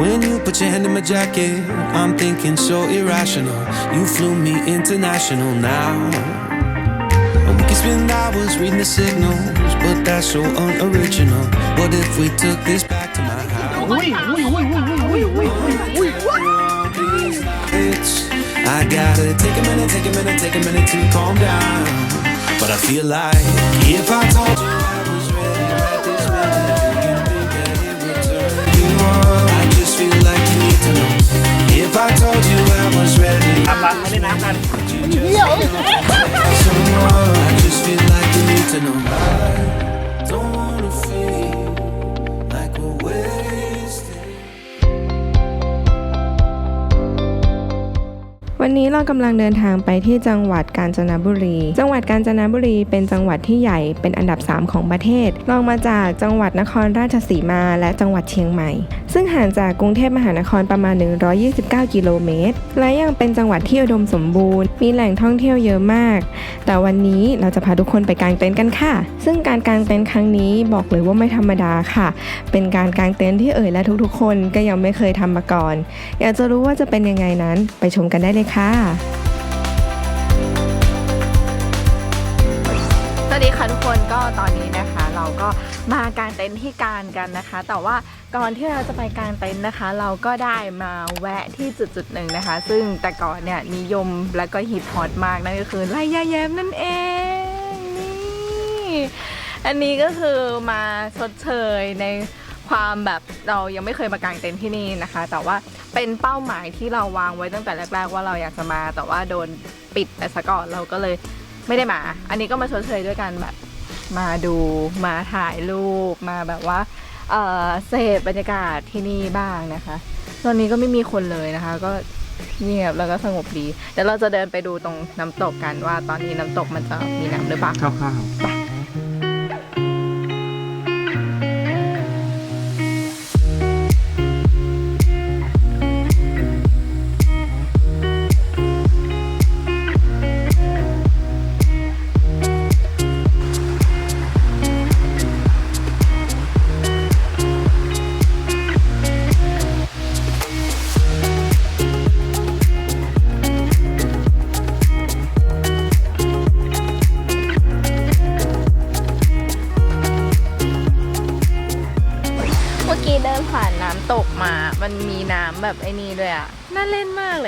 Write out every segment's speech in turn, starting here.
When you put your hand in my jacket, I'm thinking so irrational. You flew me international now. And we could spend hours reading the signals, but that's so unoriginal. What if we took this back to my house? Wait, wait, wait, wait, wait, wait, wait, wait, wait! I gotta take a minute, take a minute, take a minute to calm down. But I feel like if I told you. If I told you I was ready, ทำบังไม่ได้น้ำกัน someone, I just feel like you need to know. I don't wanna feel like we're wasting. วันนี้เรากำลังเดินทางไปที่จังหวัดกาญจนบุรี จังหวัดกาญจนบุรีเป็นจังหวัดที่ใหญ่เป็นอันดับ 3 ของประเทศ รองมาจากจังหวัดนครราชสีมาและจังหวัดเชียงใหม่ ซึ่งห่างจากกรุงเทพมหานครประมาณ 129 กิโลเมตร และยังเป็นจังหวัดที่อุดมสมบูรณ์ มีแหล่งท่องเที่ยวเยอะมาก แต่วันนี้เราจะพาทุกคนไปกางเต็นท์กันค่ะ ซึ่งการกางเต็นท์ครั้งนี้บอกเลยว่าไม่ธรรมดาค่ะ เป็นการกางเต็นท์ที่เอ่ยและทุกๆ คนก็ยังไม่เคยทำมาก่อน อยากจะรู้ว่าจะเป็นยังไงนั้นไปชมกันได้เลยค่ะ มากางเต็นท์ที่การกันนะคะ แต่ว่าก่อนที่เราจะไปกางเต็นท์นะคะ เราก็ได้มาแวะที่จุดจุดหนึ่งนะคะ ซึ่งแต่ก่อนเนี่ยนิยมแล้วก็ฮิตฮอตมากนั่นก็คือไล่ยาแย้มนั่นเองนี่อันนี้ก็คือมาชดเชยในความแบบเรายังไม่เคยมากางเต็นท์ที่นี่นะคะ แต่ว่าเป็นเป้าหมายที่เราวางไว้ตั้งแต่แรก ๆ ว่าเราอยากจะมา แต่ว่าโดนปิดไปซะก่อนเราก็เลยไม่ได้มา อันนี้ก็มาชดเชยด้วยกันแบบ มาดูมาถ่ายรูปมาแบบว่าเออเสพบรรยากาศที่นี่บ้างนะคะ ตอนนี้ก็ไม่มีคนเลยนะคะ ก็เงียบแล้วก็สงบดีเดี๋ยวเราจะเดินไปดูตรงน้ำตกกันว่าตอนนี้น้ำตกมันจะมีน้ำหรือเปล่าข้าวข้าวเ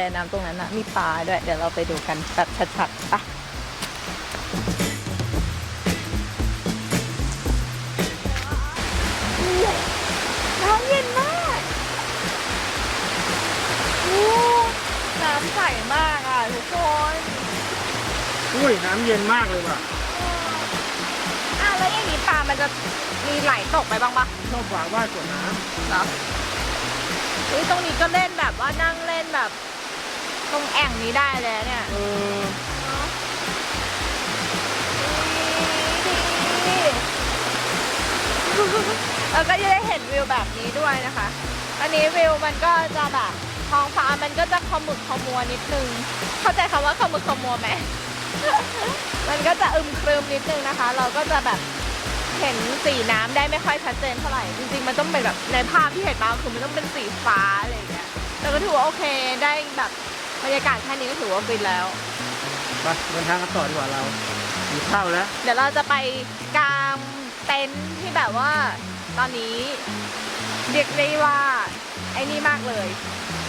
ล่นมากเลยน้ำตรงนั้นอะมีปลาด้วย เดี๋ยวเราไปดูกันแบบชัดๆปะน้ำเย็นมากโอ้น้ำใสมากอะทุกคนอุ้ยน้ำเย็นมากเลยว่ะอะแล้วอย่างนี้ปลามันจะมีไหลตกไปบ้างปะชอบฝากว่าสวนน้เหรออุ๊ยตรงนี้ก็เล่นแบบว่านั่งเล่นแบบ ตรงแอ่งนี้ได้เลยเนี่ยำเออแล้วก็จะได้เห็นวิวแบบนี้ด้วยนะคะ อันนี้วิวมันก็จะแบบท้องฟ้ามันก็จะขมุกขมัวนิดนึง เข้าใจคำว่าขมุกขมัวไหม มันก็จะอึมครึมนิดนึงนะคะ เราก็จะแบบเห็นสีน้ำได้ไม่ค่อยชัดเจนเท่าไหร่ จริงๆ มันต้องเป็นแบบในภาพที่เห็นมาคือมันต้องเป็นสีฟ้าอะไรอย่างเงี้ย แต่ก็ถือว่าโอเคได้แบบ บรรยากาศแค่นี้ก็ถือว่าฟินแล้ว ไปเดินทางกันต่อดีกว่าเราหิวข้าวแล้ว เดี๋ยวเราจะไปกางเต็นท์ที่แบบว่า ตอนนี้เรียกได้ว่า ไอ้นี่มากเลย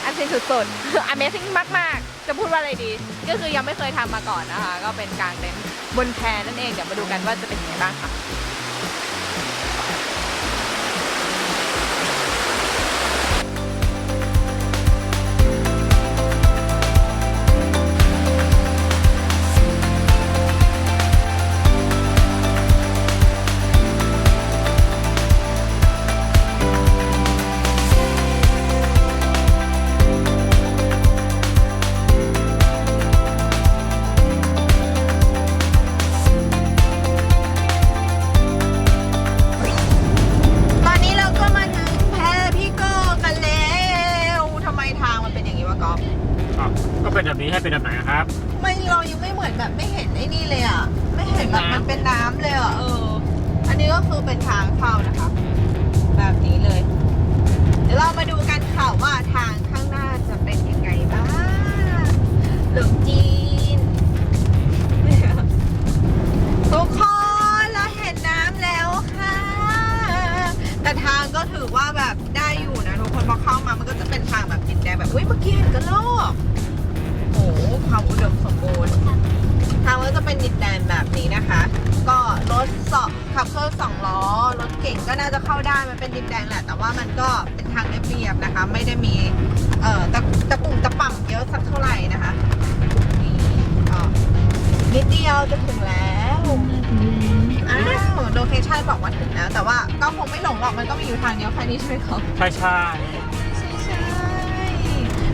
อันซีนสุดๆ Amazing มากๆ จะพูดว่าอะไรดี ก็คือยังไม่เคยทำมาก่อนนะคะ ก็เป็นกางเต็นท์บนแพนั่นเอง เดี๋ยวมาดูกันว่าจะเป็นยังไงบ้างค่ะ งก็น่าจะเข้าได้มันเป็นดินแดนแหละ แต่ว่ามันก็เป็นทางเรียบๆนะคะ ไม่ได้มีเอ่อตะตะปุ่มตะป่ำเยอะสักเท่าไหร่นะคะนี่ก็นิดเดียวจะถึงแล้วอ้าวโลเคชั่นบอกว่าถึงแล้ว แต่ว่าก็คงไม่หลงหรอกมันก็มีอยู่ทางเดียวแค่นี้ใช่ไหมคะใช่ใช่ใช่ใช่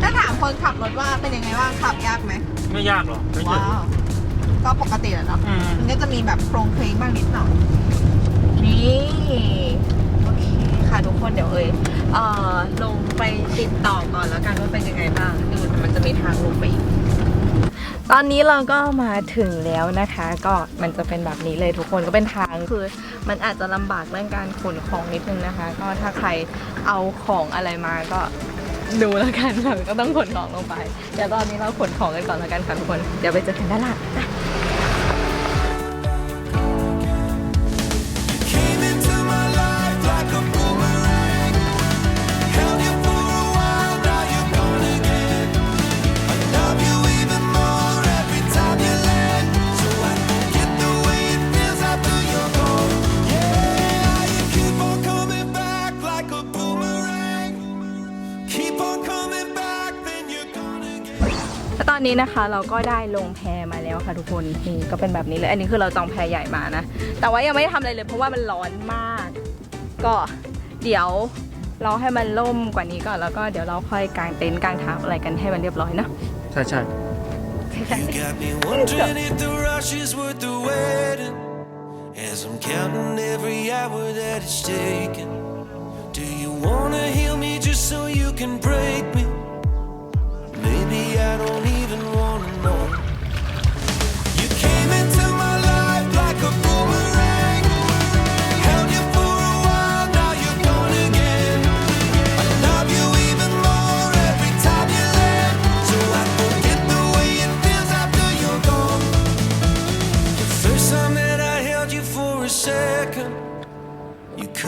ถ้าถามคนขับรถว่าเป็นยังไงบ้างขับยากไหมไม่ยากหรอกไม่เยว้าอะวก็ปกติแหละเนาะอืมมันก็จะมีแบบโครงเพลงบ้างนิดหน่อย นี่โอเคค่ะทุกคนเดี๋ยวเอ่ยเอ่อลงไปติดต่อก่อนแล้วกันว่าเป็นยังไงบ้างดูมันจะมีทางลงไปอีกตอนนี้เราก็มาถึงแล้วนะคะ ก็มันจะเป็นแบบนี้เลยทุกคนก็เป็นทางคือ มันอาจจะลำบากเรื่องการขนของนิดนึงนะคะ ก็ถ้าใครเอาของอะไรมาก็ดูแล้วกันค่ะก็ต้องขนของลงไปเดี๋ยวตอนนี้เราขนของกันก่อนแล้วกันค่ะทุกคนเดี๋ยวไปเจอกันด้านล่าง นนี้นะคะเราก็ได้ลงแพมาแล้วค่ะทุกคนนี่ก็เป็นแบบนี้เลย อันนี้คือเราจองแพใหญ่มานะ แต่ว่ายังไม่ได้ทำอะไรเลย เพราะว่ามันร้อนมาก ก็เดี๋ยวเราให้มันล่มกว่านี้ก่อนแล้วก็เดี๋ยวเราค่อยกางเต็นท์กางถามอะไรกันให้มันเรียบร้อยเนาะใช่ใช่ You got me wondering if the rush is worth the waiting. As I'm counting every hour that it's taken. Do you wanna heal me just so you can break me? Maybe I don't even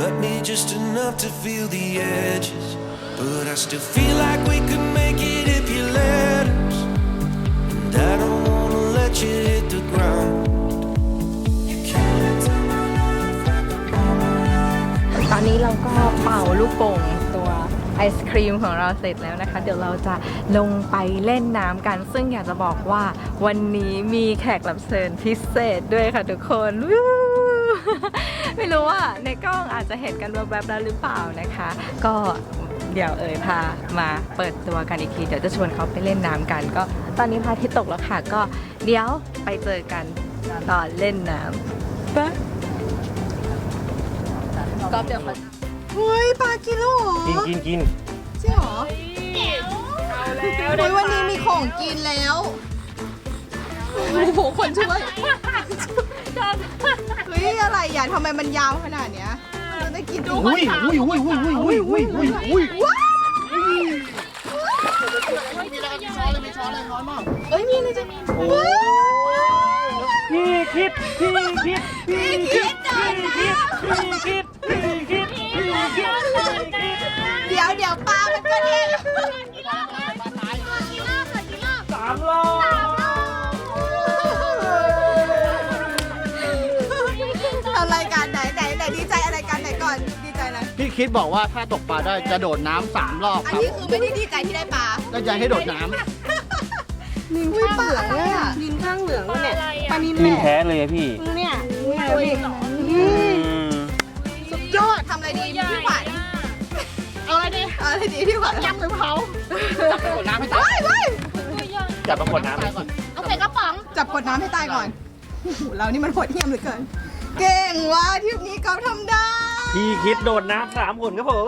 cut me just enough to feel the edges. But I still feel like we could make มของเราเสร็จแล้วนะคะ เดี๋ยวเราจะลงไปเล่นน้ำกัน ซึ่งอยากจะบอกว่าวันนี้มีแขกรับเชิญพิเศษด้วยค่ะทุกคนวู้ไม่รู้ว่าในกล้องอาจจะเห็นกันแวบๆแล้วหรือเปล่านะคะ ก็เดี๋ยวเอ่ยพามาเปิดตัวกันอีกทีเดี๋ยวจะชวนเขาไปเล่นน้ำกัน ก็ตอนนี้พระอาทิตย์ตกแล้วค่ะ ก็เดี๋ยวไปเจอกันตอนเล่นน้ำไปก็เดี๋ยวเขาเฮ้ยปลากิโลกินกินกิน ใช่หรอเฮ้ยวันนี้มีของกินแล้วโอ้โหคนช่วยเฮ้ยอะไรอะทำไมมันยาวขนาดเนี้ยเราได้กินดูอุ้ยอุ้ยอุ้ยอุ้ยอุ้ยอุ้ยอุ้ยอุ้ยอุ้ยเอ้ยมีเลยจะมีพี่คิดพี่คิดพี่คิดพี่คิดพี่คิดพี่คิดพี่คิดพี่คิดเดี๋ยวเดี๋ยวปลามันก็เด้งสามรอบอะไรกันไหนไหนไหนดีใจอะไรกันไหนก่อนดีใจนะพี่คิดบอกว่าถ้าตกปลาได้จะโดดน้ำสามรอบอันครับนี้คือไม่ได้ดีใจที่ได้ปลาก็จะให้โดดน้นินข้างเหลืองเลยอะนินข้างเหลืองเนี่ยปลานินมินแพ้เลยอะพี่เนี่ยอืม อะไรดีเอาอะไรดีพี่ขวัญยำหรือเผาจับโดดน้ำให้ตาไปยไปจับปรากฏน้ำตายก่อนจับกดน้ำให้ตายก่อนโอ้โหเรานี่มันโหดเหี้ยมเหลือเกิน เก่งว่ะทริปนี้เขาทำได้ พี่คิดโดดน้ำสามคนครับผม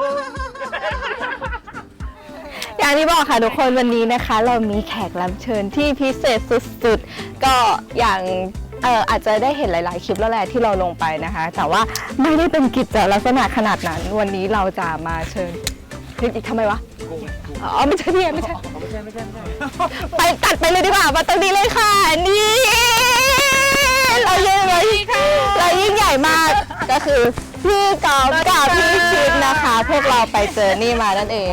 อย่างที่บอกค่ะทุกคนวันนี้นะคะ เรามีแขกรับเชิญที่พิเศษสุดๆ ก็อย่างเอ่ออาจจะได้เห็นหลาย ๆ คลิปแล้วแหละที่เราลงไปนะคะ แต่ว่าไม่ได้เป็นกิจลักษณะขนาดนั้น วันนี้เราจะมาเชิญ อีกทำไมวะ อ๋อไม่ใช่พี่เอ็มไม่ใช่ไปตัดไปเลยดีกว่ามาตรงนี้เลยค่ะ นี่เรายิ่งเรายิ่งเรายิ่งใหญ่มากก็คือพี่กอล์ฟกับพี่ชิดนะคะ พวกเราไปเจอนี่มานั่นเอง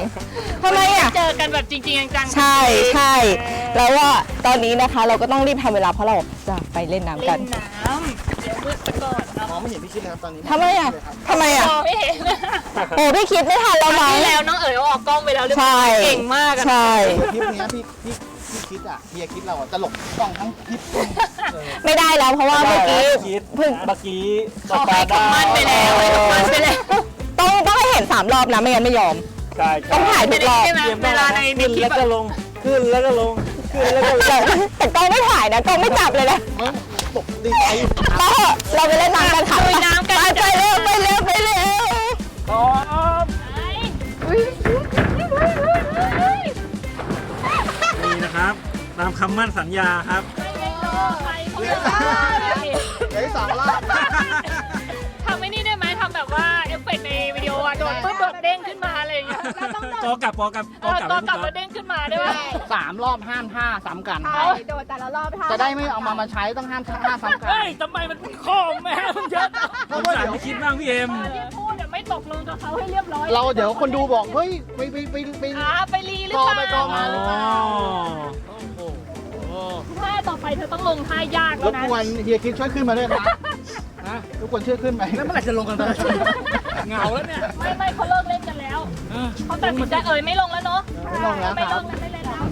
ทำไมอะ เจอกันแบบจริงๆจังๆใช่ใช่แล้วว่าตอนนี้นะคะ เราก็ต้องรีบทำเวลาเพราะเราจะไปเล่นน้ำกัเล่นน น้ำเดี๋ยวมืด อนเนาะมองไม่เห็นพี่คิดเลยครับตอนนี้ทำไมอะทำไมอะมองไม่เห็นโอ้พี่คิดไม่ทันแล้วมั้งนี่แล้วน้องเอ๋ยเอาออกกล้องไปแล้วเรียบร้ใช่อยเก่งมากอะใช่คลิปเนี้ยพี่พี่พี่คิดอะเฮียคิดเราอะตลกกล้องทั้งคลิปไม่ได้แล้วเพราะว่าเมื่อกี้คิดเพิ่งเมื่อกี้เขาให้คำมั่นไปแล้วให้คำมั่นไปแล้วต้องต้องให้เห็นสามรอบนะไม่งั้นไม่ยอม ใช่ต้องถ่ายทุกรอบ ใช่ไหมเวลาในในขึ้นคลิแล้ปวก็อะลงขึ้นแล้วก็ลงขึ้นแล้วก็ลงแต่แต่กล้องไม่ถ่ายนะกล้องไม่จับเลยนะ มึง ตกดีใจก็เราไปเล่นน้ำกันค่ะลุยน้ำกันไปไปเร็วไปเร็วไปเร็วนี่นะครับ ตามคำมั่นสัญญาครับเหลือสองรอบ อะไรอย่างเงี้ยปอกลับปอกลับปเอออกลับตัวให้กลับพี่ก๊อมาฟเด้งขึ้นมาได้ไหม สามรอบห้ามท่าซ้ำกันโดดแต่ละรอบท่าจะได้ไม่เอามามาใช้ต้องห้ามท่าซ้ำกัน เฮ้ยทำไมมันข้อแม่มันเยอะสงสารไม่คิดบ้างพี่เอ็ม ที่พูดเนี่ยไม่ตกลงกับเขาให้เรียบร้อยเราเดี๋ยวคนดูบอก เฮ้ย ไปไปไปไป อ่าไปรีหรืกออเปล่าไปกอมาหรือเปล่าอ๋อโอ้โหถ้าต่อไปเธอต้องลงท่ายากรแล้วบนะ กวนเฮียคิดช่วยขึ้นมาด้วยครับนะทุกคนช่วยขึ้นไปแล้วเมื่อไหร่จะลงกันเหงาแล้วเนี่ย ไม่ไม่เขาเลิก เล่นกันแล้วเขาตัดสินใจเอ่ยไม่ลงแล้วเนาะไม่ลงแล้วไม่คลรับงแล้วไม่เล่นแล้ว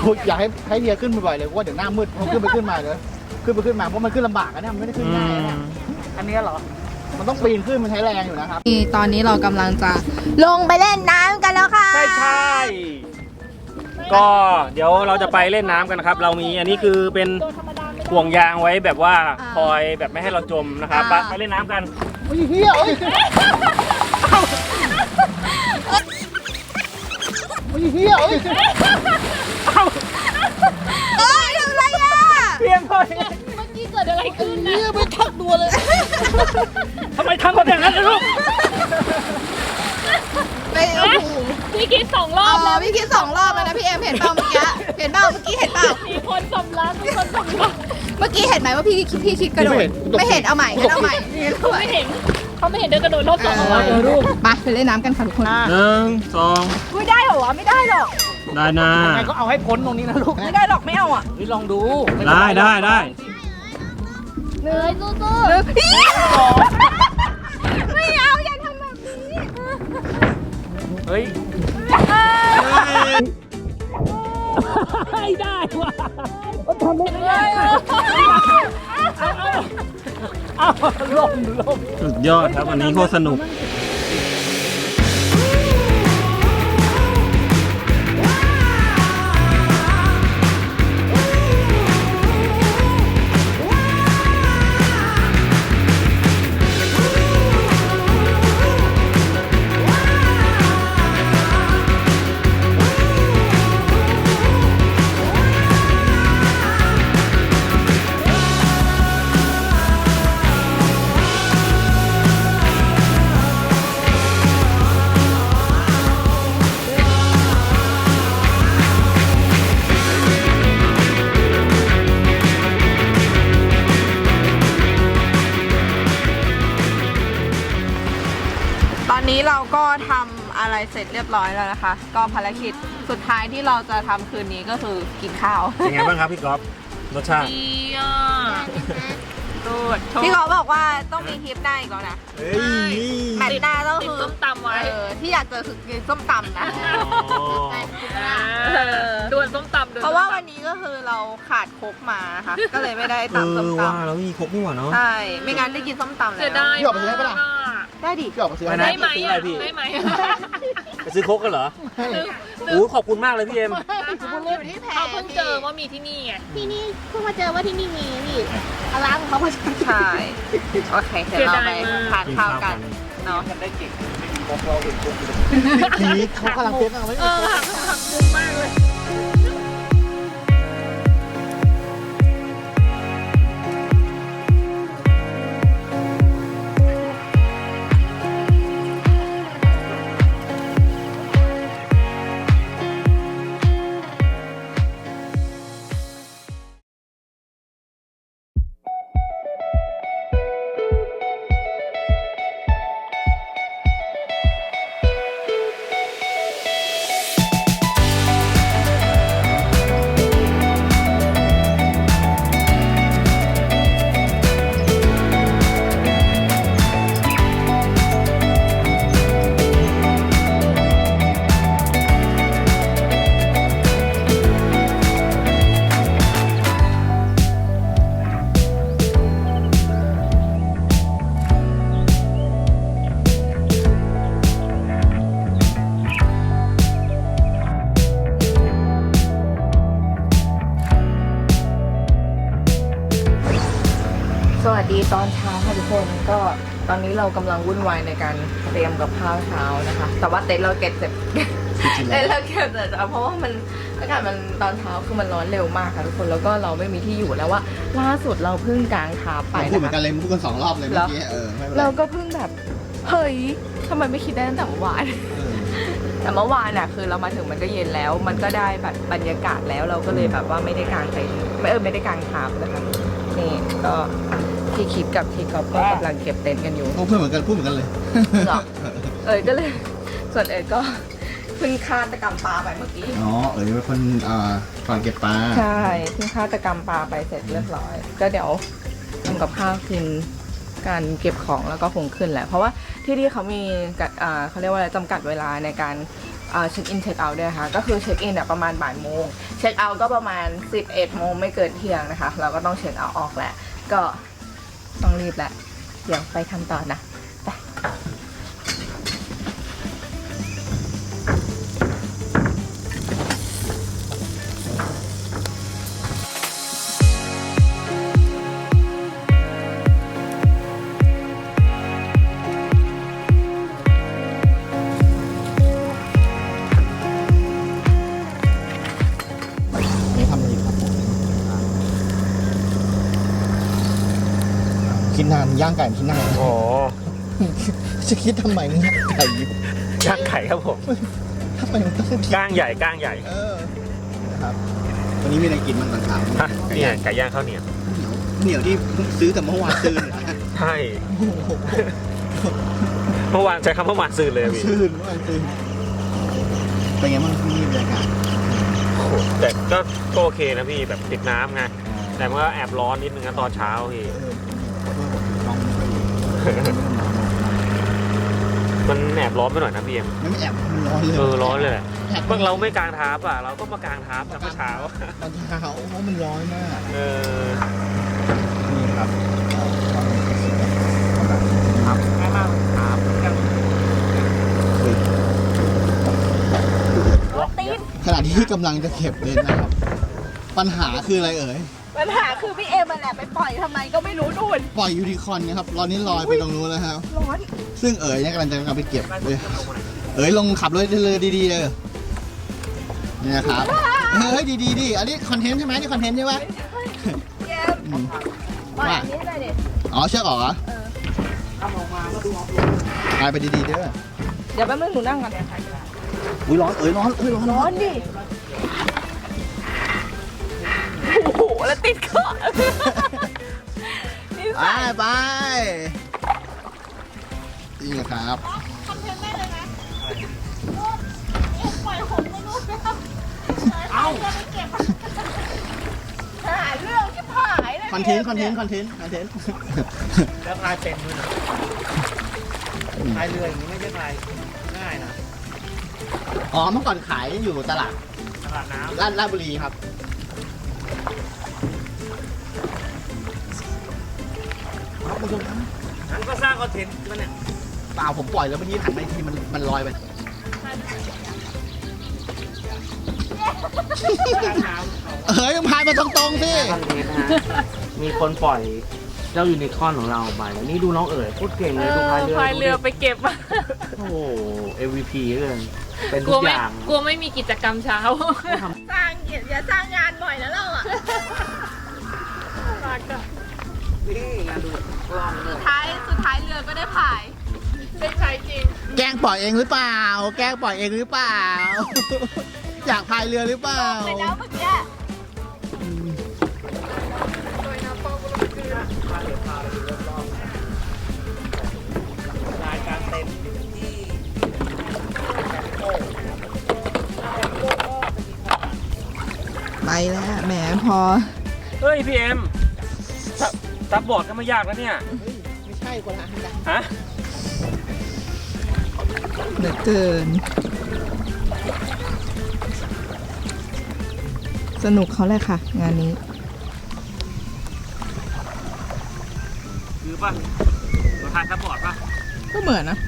คุณอยากให้ให้เฮียขึ้นบ่อยๆเลยเพราะว่าเดี๋ยวหน้ามืดพอขึ้นไปขึ้นมาเดี๋ยวขึ้นไปขึ้นมาเพราะมันขึ้นลำบากอะเนี่ยมันไม่ได้ขึ้นง่ายอะเนี่ยอันนี้เหรอ มันต้องปีนขึ้นมันใช้แรงอยู่นะครับตอนนี้เรากำลังจะลงไปเล่นน้ำกันแล้วค่ะ ใช่ใช่ก็เดี๋ยวเราจะไปเล่นน้ำกันนะครับ เรามีอันนี้คือเป็นตัวธรรมดาไม่ได้ห่วงยางไว้แบบว่าคอยแบบไม่ให้เราจมนะครับไปไปเล่นน้ำกัน โอ้ยเฮียโอ้ยโอ้ยเฮียโอ้ยเอ้ยทำไรอะเพียงพอเมื่อกี้เกิดอะไรขึ้นนะเฮียไปทักตัวเลยทำไมทำแบบอย่างนั้นล่ะลูกไม่โอ้โหพี่คิดสองรอ๋อบแล้ว พี่คิดสองรอบแล้วนะพี่เอ็มเห็นเปล่า นเปล่าเมื่อกี้เห็นเปล่ามีคนสำลักมีคนสำลักเมื่อกี้เห็นไหมว่าพี่คิดพี่คิดกระโดดไม่เห็นเอาใหม่เอาใหม่เขาไม่เห็นเขาไม่เห็นเดินกระโดดรอบสองเอาไว้ไปไปเล่นน้ำกันค่ะทุกคนหนึ่งสองไม่ได้เหรอวะไม่ได้หรอกได้นะยังไงก็เอาให้พ้นตรงนี้นะลูกไม่ได้หรอกไม่เอาอะนี่ลองดูได้ได้ได้เลยสู้ไม่เอาอย่าทำแบบนี้เฮ้ย สุดยอดครับวันนี้โคตรสนุก บร้อยแล้วนะคะ ก็ภารกิจสุดท้ายที่เราจะทำคืนนี้ก็คือกินข้าวเป็นไงบ้างครับพี่ก๊อฟรสชาติดีอะดูดพี่เขาบอกว่าต้องมีทริปหน้าอีกแล้วนะเฮ้ยแมตช์หน้าต้องติดคือส้มตำไว้เออที่อยากเจอคือกินส้มตำนะดวลส้มตำดลเพราะว่าวันนี้ก็คือเราขาดโคกมาค่ะ ก็เลยไม่ได้เอตำส้มอตว่าเรามีครบนี่หว่าเนาะำใช่ ไม่งั้นได้กินส้มตำแล้เสียวดายพี่ออกไปซื้อให้ปะล่ะ ได้ดิ พี่ออกมาซื้อไปให้ไหนได้ไหมซื้ออะไรอะพี่ ได้ไหมไปซื้อโคกกันเหรอโอ้ขอบคุณมากเลยพี่เอ็ม อยู่ที่แพรเขาเพิ่งเจอว่ามีที่นี่ไง ที่นี่เพิ่งมาเจอว่าที่นี่มีพี่ร้านเขาใช่โอเคเดี๋ยวเราไปทานข้าวกันเนาะนี่เขากำลังเตรียมกันไว้ เออหักหักมุมมากเลย ตอนเช้าค่ะทุกคนก็ตอนนี้เรากำลังวุ่นวายในการเตรียมกับข้าวเช้านะคะ แต่ว่าเต็นท์เราเก็บเสร็จเต็นท์เราเก็บเสร็จแล้วเพราะว่ามันอากาศมันตอนเช้าคือมันร้อนเร็วมากค่ะทุกคนแล้วก็เราไม่มีที่อยู่แล้วว่าล่าสุดเราเพิ่งกางทับไปพูดเหมืนะอนกัคะนเลยพูดกันสองรอบเลยเมื่อกี้เออไม่เป็นไรเราก็เพิ่งแบบเฮ้ยทำไมไม่คิดได้ตั้งแต่เมื่อวานเออแต่เมื่อวานน่ะคือเรามาถึงมันก็เย็นแล้ว มันก็ได้แบบบรรยากาศแล้วเราก็เลยแบบว่าไม่ได้กางเต็นท์ไม่เออไม่ได้กางทับนะคะนี่ก็ พี่คิดกับพี่ก๊อฟก็กำลังเก็บเต็นท์กันอยู่โอ้เพื่อนเหมือนกันพูดเหมือนกันเลยหรอเอยก็เลย ส่วนเอยก็เพิ่งฆาตกรรมปลาไปเมื่อกี้ อ๋อเอ๋ยเป็นคนอ่าก่อนเก็บปลาใช่เพิ่งฆาตกรรมปลาไปเสร็จเรียบร้อย ก็เดี๋ยวทำกับข้าวกินการเก็บของแล้วก็คงขึ้นแหละ เพราะว่าที่นี่เขามีกัดอ่าเขาเรียกว่าอะไรจำกัดเวลาในการเช็คอินเช็คเอาท์ด้วยค่ะ ก็คือเช็คอินเนี่ยประมาณบ่ายโมง เช็คเอาท์ก็ประมาณ 11โมงไม่เกินเที่ยงนะคะ เราก็ต้องเช็คเอาท์ออกแหละ ก็ ต้องรีบแหละ เดี๋ยวไปทำต่อนะ นานย่างไก่คิดนานโอ้จะคิดทำไมเนี่ยไก่อยู่ย่างไข่ครับผมทำไมมันต้องคิดก้างใหญ่ก้างใหญ่เออนะครับวันนี้มีอะไรกินบ้างตอนเช้าฮะไก่เนี่ยย่างไก่ย่างข้าวเหนียวเหนียวที่เพิ่งซื้อแต่เมื่อวานซื้อเนี่ยใช่โอ้โหเมื่อวานใช้คำเมื่อวานซื้อเลยอะพี่ซื้อเมื่อวานซื้อเป็นไงบ้างที่นี่บรรยากาศโอ้โหแต่ก็ก็โอเคนะพี่แบบติดน้ำไงแต่มันก็แอบร้อนนิดนึงนะตอนเช้าพี่ มลองไม่ค่อยดีมันแอบร้อนไปหน่อยนะพี่เอ็มไม่ไม่แอบมันร้อนเลยเออร้อนเลยแหละแอบเมื่อเราไม่กางทับอะเราก็มากางทับแต่เมื่อเช้าตอนเช้าเพราะมันร้อนมาก เออ นี่ครับครับง่ายมากครับขณะที่กำลังจะเก็บเลยนะครับ ปัญหาคืออะไรเอ่ย ปัญหาคือพี่เอมันแหละไปปล่อยทำไมก็ไม่รู้นู่นปล่อยยูนิคอร์นนะครับตอนนี้ลอยไปตรงนู้นแล้วครับ ร้อนซึ่งเอ๋ยเนี่ยกำลังจะกลับไปเก็บเลยเอ๋ยลงขับรถเลยดีๆเลยนี่นะครับเฮ้ยดีๆดิอันนี้คอนเทนต์ใช่ไหมนี่คอนเทนต์ใช่ไหมเกมอืมปล่อยอันนี้เลยดิอ๋อเชือกออกเหรอไปไปดีๆเด้อเดี๋ยวแป๊บนึงหนูนั่งก่อนอุ้ยร้อนเอ๋ยร้อนเอ้ยร้อนร้อนดิ อ้โหแล้วติดคอนี่ไปไปนี่ครับหาเรื่องที่ผายเลยคอนเทนต์คอนเทนต์คอนเทนต์คอนเทนต์แล้วพายเป็นด้วยนะพายเรืออย่างนี้ไม่ใช่พายง่ายนะอ๋อเมื่อก่อนขายอยู่ตลาดตลาดน้ลาดลาดบุรีครับครับ นั้นก็สร้างคอนเทนต์มันเนี่ยเปล่าผมปล่อยแล้วเมื่อกี้หันไปทีมันมันลอยไปเฮ้ยมึงพายมาตรงๆสิคอนเทนต์นะฮะมีคนปล่อยเจ้ายูนิคอร์นของเราไปนี่ดูน้องเอ๋ยพูดเก่งเลยดูพายเรือพายเรือไปเก็บมาโอ้โห MVP เลยเป็นกทุลัวกอไม่ย่างกลัวไม่มีกิจกรรมเช้า สร้างอย่าสร้างงานบ่อยนะเราอะ สุดท้ายสุดท้ายเรือก็ได้ผายเป็นชายจริง แกล้งปล่อยเองหรือเปล่า แกล้งปล่อยเองหรือเปล่า อยากพายเรือหรือเปล่าไปแล้วเมื่อกี้ไปแล้วแหมพอ เฮ้ยพี่เอ็มซับ ซับบอร์ดก็ไม่ยากแล้วเนี่ยไม่ใช่คนละอันกันฮะ เหลือเกิน สนุกเขาเลยค่ะ งานนี้ คือป่ะเราทานซับบอร์ดป่ะ ก็เหมือนนะ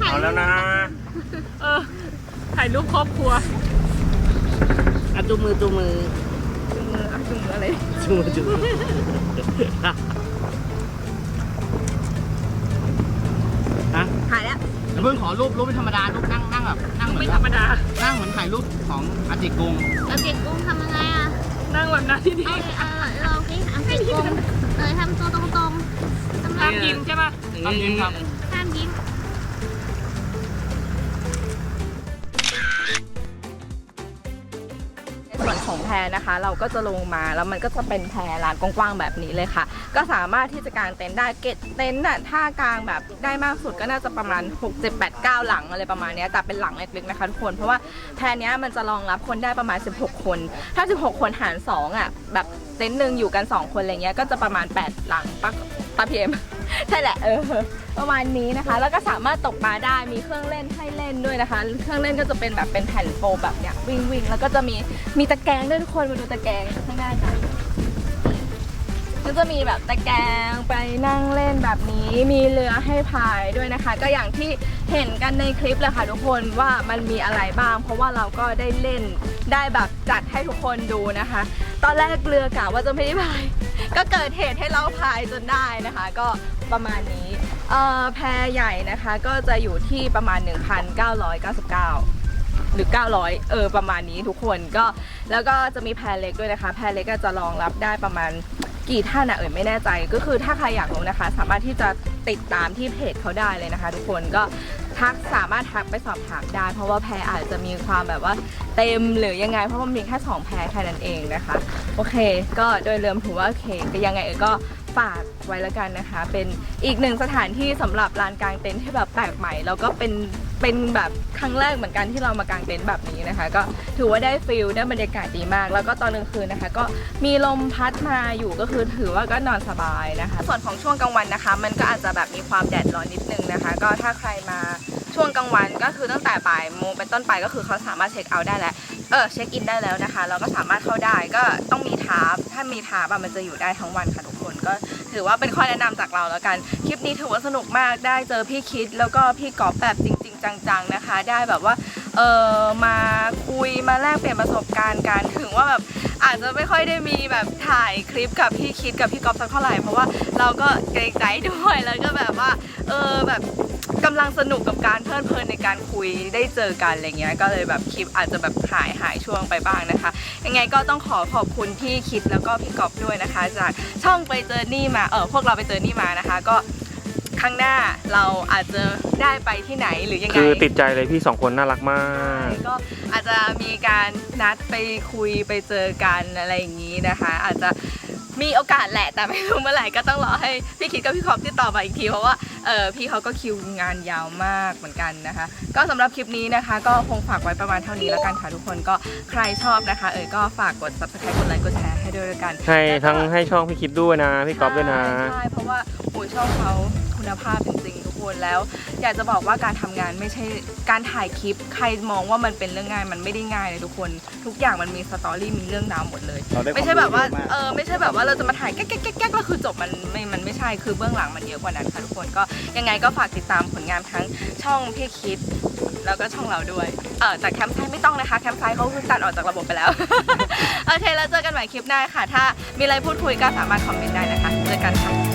เอาแล้วนะ เออถ่ายรูปครอบครัว อะจูมือจูมือ จุงอะไรจุงจุงฮะถ่ายแล้วเพิ่งขอรูปรูปไม่ธรรมดารูปนั่งนั่งแบบนั่งเหมือนไม่ธรรมดา นั่งเหมือนถ่ายรูปของอาเจกงอาเจกงทำยังไงอะ นั่งแบบนั้นที่นี่เออเราคิดอาเจกงเออทำตัวตรงๆทำกิมใช่ปะทำกิมครับ พนะคะ เราก็จะลงมาแล้วมันก็จะเป็นแพลานกว้างๆแบบนี้เลยค่ะ ก็สามารถที่จะกางเต็นท์ได้เกตเต็นท์น่ะถ้ากางแบบได้มากสุดก็น่าจะประมาณ 6 7 8 9 หลังอะไรประมาณนี้แต่เป็นหลังเล็กๆนะคะทุกคนเพราะว่าแพเนี้มันจะรองรับคนได้ประมาณ 16 คน ถ้า 16 คนหาร2อะแบบเต็นท์หนึ่งอยู่กัน 2 คนอะไรเงี้ยก็จะประมาณ 8 หลังปะปะพีเอ็ม ใช่แหละเออประมาณนี้นะคะ แล้วก็สามารถตกปลาได้มีเครื่องเล่นให้เล่นด้วยนะคะ เครื่องเล่นก็จะเป็นแบบเป็นแผ่นโฟมแบบเนี้ยวิ่งวิ่งแล้วก็จะมีมีตะแกรงด้วยทุกคนมาดูตะแกรงข้างหน้ากันก็จะมีแบบตะแกรงไปนั่งเล่นแบบนี้ มีเรือให้พายด้วยนะคะ ก็อย่างที่เห็นกันในคลิปเลยค่ะทุกคนว่ามันมีอะไรบ้าง เพราะว่าเราก็ได้เล่นได้แบบจัดให้ทุกคนดูนะคะ ตอนแรกเรือกะว่าจะไม่ได้พาย ก็เกิดเหตุให้เราพายจนได้นะคะ ก็ประมาณนี้เอ่อแพใหญ่นะคะก็จะอยู่ที่ประมาณ 1,999 หรือ 900 เออประมาณนี้ทุกคนก็แล้วก็จะมีแพรเล็กด้วยนะคะ แพรเล็กก็จะรองรับได้ประมาณกี่ท่านอะเอ่ยไม่แน่ใจก็คือถ้าใครอยากรู้นะคะ สามารถที่จะติดตามที่เพจเขาได้เลยนะคะ ทุกคนก็ ทักสามารถทักไปสอบถามได้ เพราะว่าแพรอาจจะมีความแบบว่าเต็มหรือยังไง เพราะมันมีแค่สองแพรแค่นั้นเองนะคะ โอเค ก็โดยรวมถือว่าโอเคก็ยังไงเอ่ยก็ฝากไว้แล้วกันนะคะ เป็นอีกหนึ่งสถานที่สำหรับลานกลางเต็นท์ที่แบบแปลกใหม่ แล้วก็เป็นเป็นแบบครั้งแรกเหมือนกันที่เรามากางเต็นท์แบบนี้นะคะ ก็ถือว่าได้ฟิลได้บรรยากาศดีมาก แล้วก็ตอนกลางคืนนะคะ ก็มีลมพัดมาอยู่ก็คือถือว่าก็นอนสบายนะคะ ส่วนของช่วงกลางวันนะคะ มันก็อาจจะแบบมีความแดดร้อนนิดนึงนะคะ ก็ถ้าใครมา ช่วงกลางวันก็คือตั้งแต่บ่ายโมงเป็นต้นไปก็คือเขาสามารถเช็คเอาท์ได้แล้วเออเช็คอินได้แล้วนะคะ เราก็สามารถเข้าได้ก็ต้องมีทาร์ปถ้ามีทาร์ปอะมันจะอยู่ได้ทั้งวันค่ะทุกคนก็ถือว่าเป็นข้อแนะนำจากเราแล้วกันคลิปนี้ถือว่าสนุกมากได้เจอพี่คิดแล้วก็พี่กอฟแบบจริง ๆ จังๆนะคะ ได้แบบว่าเออมาคุยมาแลกเปลี่ยนประสบการณ์กันถึงว่าแบบอาจจะไม่ค่อยได้มีแบบถ่ายคลิปกับพี่คิดกับพี่กอฟสักเท่าไหร่เพราะว่าเราก็เกรงใจด้วยแล้วก็แบบว่าเออแบบ กำลังสนุกกับการเพลิดเพลินในการคุยได้เจอกันอะไรเงี้ยก็เลยแบบคลิปอาจจะแบบหายหายช่วงไปบ้างนะคะ ยังไงก็ต้องขอขอบคุณพี่คิดแล้วก็พี่กอบด้วยนะคะ จากช่องไปเจอนี่มาเออพวกเราไปเจอนี่มานะคะ ก็ข้างหน้าเราอาจจะได้ไปที่ไหนหรือยังไง คือติดใจเลยพี่สองคนน่ารักมาก ก็อาจจะมีการนัดไปคุยไปเจอกันอะไรอย่างนี้นะคะ อาจจะ มีโอกาสแหละแต่ไม่รู้เมื่อไหร่ก็ต้องรอให้พี่คิดกับพี่คอปติดต่อมาอีกทีเพราะว่าเออพี่เขาก็คิวงานยาวมากเหมือนกันนะคะ ก็สำหรับคลิปนี้นะคะ ก็คงฝากไว้ประมาณเท่านี้แล้วกันค่ะทุกคนก็ใครชอบนะคะ เออก็ฝากกด subscribe กดไลค์กดแชร์ให้ด้วยแล้วกันให้ทั้งให้ช่องพี่คิดด้วยนะพี่ก๊อฟด้วยนะใช่ใช่เพราะว่าโอ้ยช่องเขาคุณภาพจริงๆทุก คนแล้ว อยากจะบอกว่าการทำงานไม่ใช่การถ่ายคลิป ใครมองว่ามันเป็นเรื่องง่ายมันไม่ได้ง่ายเลยทุกคน ทุกอย่างมันมีสตอรี่มีเรื่องราวหมดเลยเราได้ไม่ใช่แบบว่าความรู้เยอะมากเออไม่ใช่แบบว่าเราจะมาถ่ายแก๊กแก๊กแก๊กแก๊กแล้วคือจบมันไม่มันไม่ใช่คือเบื้องหลังมันเยอะกว่านั้นค่ะทุกคนก็ยังไงก็ฝากติดตามผลงานทั้งช่องพี่คิดแล้วก็ช่องเราด้วย เออแต่แคมป์ไซต์ไม่ต้องนะคะ แคมป์ไซต์เขาคือตัดออกจากระบบไปแล้ว โอเค แล้วเจอกันใหม่คลิปหน้าค่ะ ถ้ามีอะไรพูดคุยก็สามารถคอมเมนต์ได้นะคะ เจอกันค่ะ